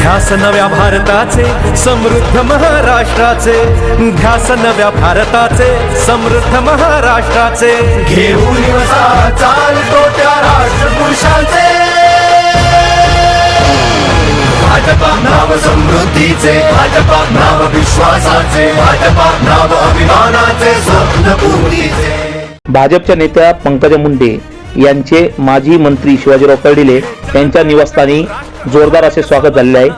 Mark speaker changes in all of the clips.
Speaker 1: ध्यास नव्या भारताचे समृद्ध महाराष्ट्राचे. ध्यास नव्या भारताचे समृद्ध महाराष्ट्राचे. घेऊन चालतो त्या राष्ट्रपुरुषाचे. भाजपा नाव समृद्धीचे भाजपा नाव विश्वासाचे भाजपा नाव अभिमानाचे स्वप्न पूर्तीचे.
Speaker 2: भाजपच्या नेत्या पंकजा मुंडे यांचे माजी मंत्री शिवाजीराव कर्डिले यांच्या निवासस्थानी जोरदार असे स्वागत झालेले आहे.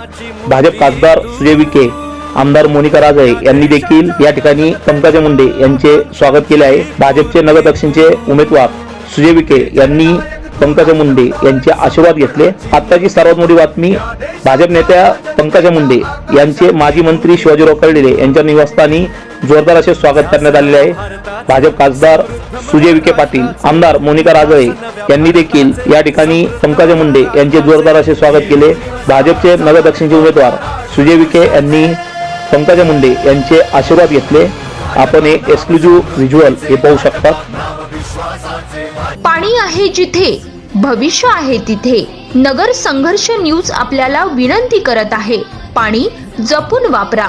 Speaker 2: भाजप खासदार सुजय विखे आमदार मोनिका राजे यांनी देखील या ठिकाणी पंकजा मुंडे यांचे स्वागत केले आहे. भाजपचे नगर दक्षिणचे उमेदवार सुजय विखे यांनी पंकजा मुंडे यांचे आशीर्वाद घेतले. आत्ताची सर्वात मोठी बातमी भाजप नेत्या पंकजा मुंडे यांचे माजी मंत्री शिवाजीराव कर्डिले यांच्या निवासस्थानी जोरदार असे स्वागत करण्यात आलेले आहे. भाजप खासदार सुजय विखे पाटील आमदार मोनिका राजळे यांनी देखील या ठिकाणी पंकजा मुंडे यांचे जोरदार असे स्वागत केले. भाजपचे नगर दक्षिणचे उमेदवार सुजय विखे यांनी पंकजा मुंडे यांचे आशीर्वाद घेतले. आपण हे एक्सक्लुझिव्ह व्हिज्युअल हे पाहू शकता.
Speaker 3: पाणी आहे जिथे भविष्य आहे तिथे. नगर संघर्ष न्यूज आपल्याला विनंती करत आहे. पाणी जपून वापरा.